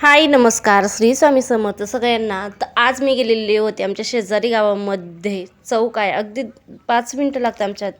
हाय नमस्कार. श्री स्वामी समर्थ सगळ्यांना. तर आज मी गेलेले होते आमच्या शेजारी गावामध्ये. चौक आहे. अगदी पाच मिनटं लागतं आमच्या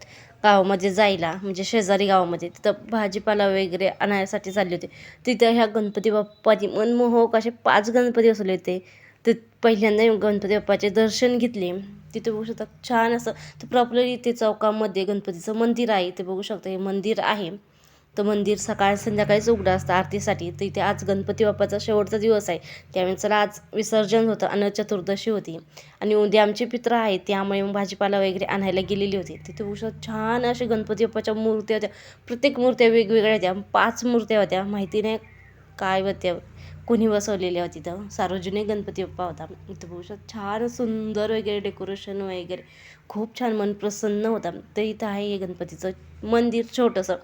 गावामध्ये जायला. म्हणजे शेजारी गावामध्ये. तिथं भाजीपाला वगैरे आणायसाठी चालले होते. तिथं ह्या गणपती बाप्पाची मनमोहक असे पाच गणपती बसवले होते. तर पहिल्यांदा गणपती बाप्पाचे दर्शन घेतले. तिथे बघू शकता छान असं. तर प्रॉपरली इथे चौकामध्ये गणपतीचं मंदिर आहे. ते बघू शकता हे मंदिर आहे. तर मंदिर सकाळ संध्याकाळीच उघडं असतं आरतीसाठी. तर इथे आज गणपती बाप्पाचा शेवटचा दिवस आहे. त्यामुळे चला आज विसर्जन होतं अन्न चतुर्दशी होती. आणि उद्या आमचे पित्र आहेत त्यामुळे मग भाजीपाला वगैरे आणायला गेलेली होती. तिथे उषा छान असे गणपती बाप्पाच्या मूर्त्या होत्या. प्रत्येक मूर्त्या वेगवेगळ्या होत्या. पाच मूर्त्या होत्या. माहिती नाही काय होत्या कोणी बसवलेल्या होती तिथं. सार्वजनिक गणपती बाप्पा होता. इथं भविष्यात छान सुंदर वगैरे डेकोरेशन वगैरे. खूप छान मन प्रसन्न होता. तर इथं आहे हे गणपतीचं मंदिर छोटंसं.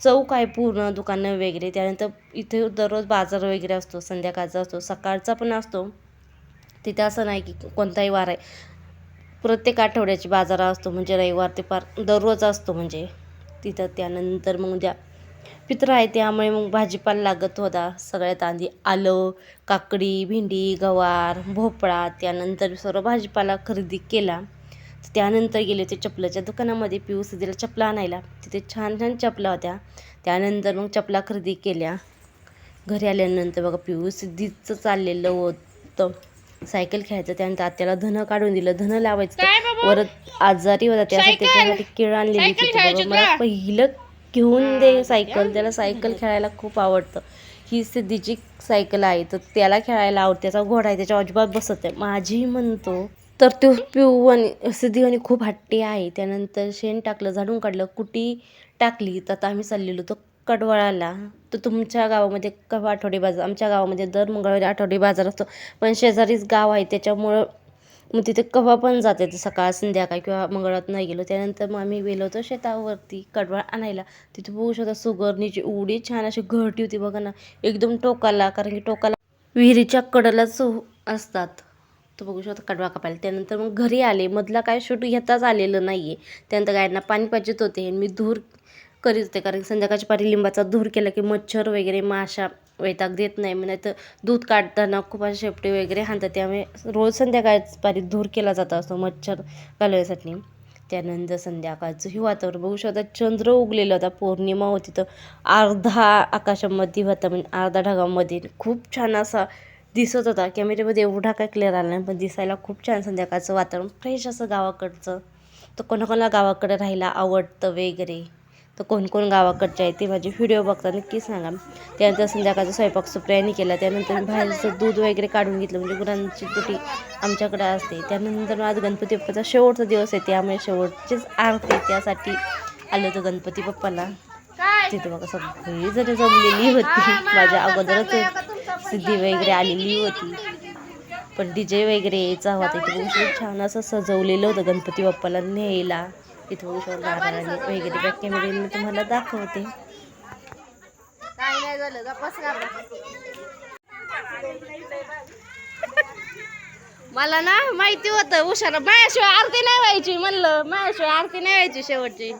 चौक आहे पूर्ण दुकानं वगैरे त्यानंतर इथे दररोज बाजार वगैरे असतो संध्याकाळचा असतो सकाळचा पण असतो. तिथे असं नाही की कोणताही वार आहे. प्रत्येक आठवड्याची बाजार असतो म्हणजे रविवार ते पार दररोज असतो म्हणजे. तिथं त्यानंतर मग उद्या पित्र आहे त्यामुळे मग भाजीपाला लागत होता. सगळ्यात आधी आलं काकडी भेंडी गवार भोपळा त्यानंतर सर्व भाजीपाला खरेदी केला. त्यानंतर गेले होते चपलाच्या दुकानामध्ये. पिऊ दिला चपला आणायला. तिथे छान छान चपला होत्या. त्यानंतर मग चपला खरेदी केल्या. घरी आल्यानंतर बघा पिऊ सिद्धीचं चाललेलं होतं. सायकल खेळायचं. त्यानंतर आत्याला धनं काढून दिलं. धनं लावायचं वरत आजारी होता. त्यासाठी त्याच्यासाठी केळ आणलेली तिथे मला पहिलं घेऊन दे सायकल. त्याला सायकल खेळायला खूप आवडतं. ही सिद्धीची सायकल आहे. तर त्याला खेळायला आवडते. त्याचा घोडा आहे. त्याच्या अजिबात बसत आहे माझी म्हणतो तर तो पिऊ आणि सिद्धी आणि खूप हट्टी आहे. त्यानंतर शेण टाकलं झाडून काढलं कुटी टाकली. तर आता आम्ही चाललेलो तो कडवळाला. तर तुमच्या गावामध्ये केव्हा आठवडी बाजार आमच्या गावामध्ये दर मंगळवारी आठवडी बाजार असतो. पण शेजारीच गाव आहे त्याच्यामुळं मग तिथे केव्हा पण जाते ते सकाळ संध्याकाळ किंवा मंगळवार नाही गेलो. त्यानंतर मग आम्ही गेलो होतो शेतावरती कडवळ आणायला. तिथे बघू शकता सुगरणीची एवढी छान अशी घरटी होती बघा ना. एकदम टोकाला कारण की टोकाला विहिरीच्या कडेलाच असतात. तो बघू शकता कडवा कापायला. त्यानंतर मग घरी आले. मधला काय शूट घेताच आलेलं नाही आहे त्यानंतर गायांना पाणी पाहिजेत होते आणि मी धूर करीत होते. कारण संध्याकाळच्या पारी लिंबाचा धूर केला की मच्छर वगैरे माशा वैताग देत नाही. म्हणजे तर दूध काढताना खूप असे शेपटी वगैरे हाणतात. त्यामुळे रोज संध्याकाळच पारी धूर केला जात असतो मच्छर घालवण्यासाठी. त्यानंतर संध्याकाळचं ही वातावरण. बघू शकता चंद्र उगलेला होता. पौर्णिमा होती तर अर्धा आकाशामध्ये होता. म्हणजे अर्धा ढगामध्ये. खूप छान असा दिसत होता. कॅमेऱ्यामध्ये एवढा काय क्लिअर आला नाही पण दिसायला खूप छान संध्याकाळचं वातावरण फ्रेश असं गावाकडचं. तर कोणाकोणाला गावाकडे राहायला आवडतं वगैरे? तर कोण कोण गावाकडचे आहे ते माझे व्हिडिओ बघता नक्की सांगा. त्यानंतर संध्याकाळचा स्वयंपाक सुप्रियाने केला. त्यानंतर बाहेरचं दूध वगैरे काढून घेतलं. म्हणजे गुरांची तुटी आमच्याकडे असते. त्यानंतर आज गणपती बाप्पाचा शेवटचा दिवस आहे. त्यामुळे शेवटचीच आरती त्यासाठी आलं होतं गणपती बाप्पाला. तिथे बघा सगळी जण जमलेली होती. माझ्या अगोदरच सिद्धी वगैरे आलेली होती. पण डी जे वगैरे यायचा होता. इथे बघू शकतो छान असं सजवलेलं होतं. गणपती बाप्पाला न्यायला. इथे बघू शकतो नारळाने वगैरे बॅक कॅमेऱ्याने मी तुम्हाला दाखवते. काय नाही झालं गप्पाच मला ना माहिती होतं उषाला माझ्याशिवाय आरती नाही व्हायची म्हणलं. माझ्याशिवाय आरती नाही व्हायची शेवटची.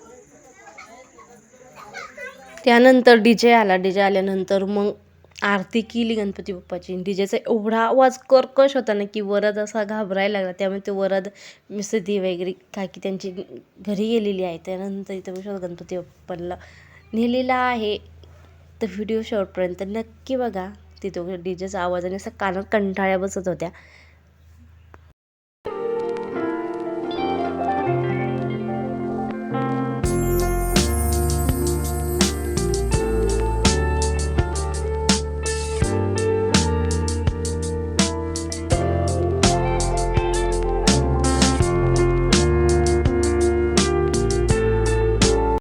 त्यानंतर डी जे आला. डी जे आल्यानंतर मग आरती केली गणपती बाप्पाची. डी जेचा एवढा आवाज कर्कश होता ना की वरद असा घाबरायला लागला. त्यामुळे ते वरद मिसदी वगैरे काय की त्यांची घरी गेलेली आहे. त्यानंतर इथं विश्वास गणपती बाप्पाला नेलेला आहे. तर व्हिडिओ शेवटपर्यंत नक्की बघा. तिथं डीजेचा आवाज आणि असं कानात कंटाळ्या बसत होत्या.